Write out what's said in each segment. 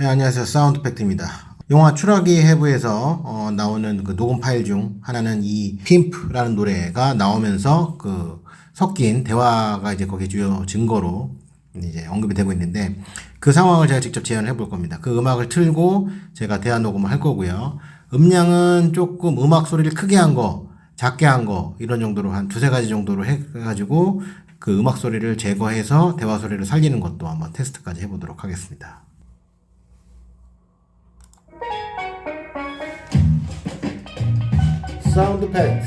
네, 안녕하세요. 사운드 팩트입니다. 영화 추락이 해부에서 어, 나오는 그 녹음 파일 중 하나는 이 핌프라는 노래가 나오면서 그 섞인 대화가 이제 거기에 주요 증거로 이제 언급이 되고 있는데 그 상황을 제가 직접 재현을 해볼 겁니다. 그 음악을 틀고 제가 대화 녹음을 할 거고요. 음량은 조금 음악 소리를 크게 한 거, 작게 한 거 이런 정도로 한 두세 가지 정도로 해가지고 그 음악 소리를 제거해서 대화 소리를 살리는 것도 한번 테스트까지 해보도록 하겠습니다. 사운드 팩트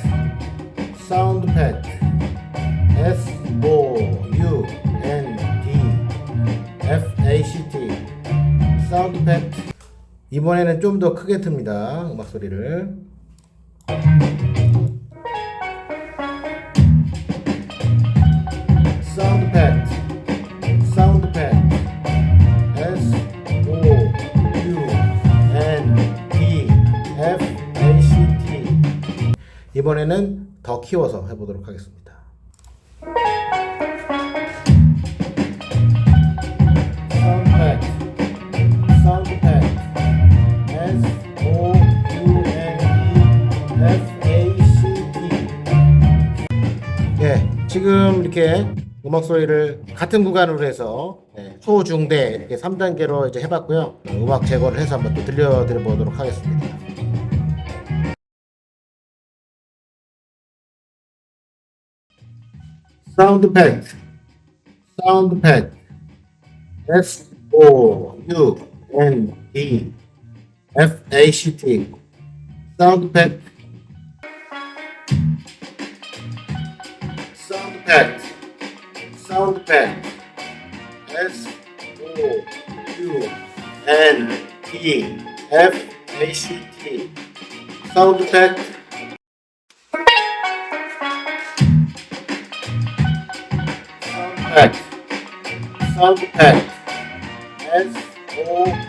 사운드 팩트 S O U N D. F A C T. 사운드 팩트 이번에는 좀 더 크게 틉니다 음악 소리를 이번에는 더 키워서 해보도록 하겠습니다. 예, 지금 이렇게 음악 소리를 같은 구간으로 해서 예, 소, 중, 대 이렇게 3단계로 이제 해봤고요. 음악 제거를 해서 한번 또 들려드려 보도록 하겠습니다. 사운드 팩트 사운드 팩트 S O U N D. F A C T. 사운드 팩트 사운드 팩트 사운드 팩트 S O U N D. F A C T. 사운 드 팩트 Fact. Sound fact. S O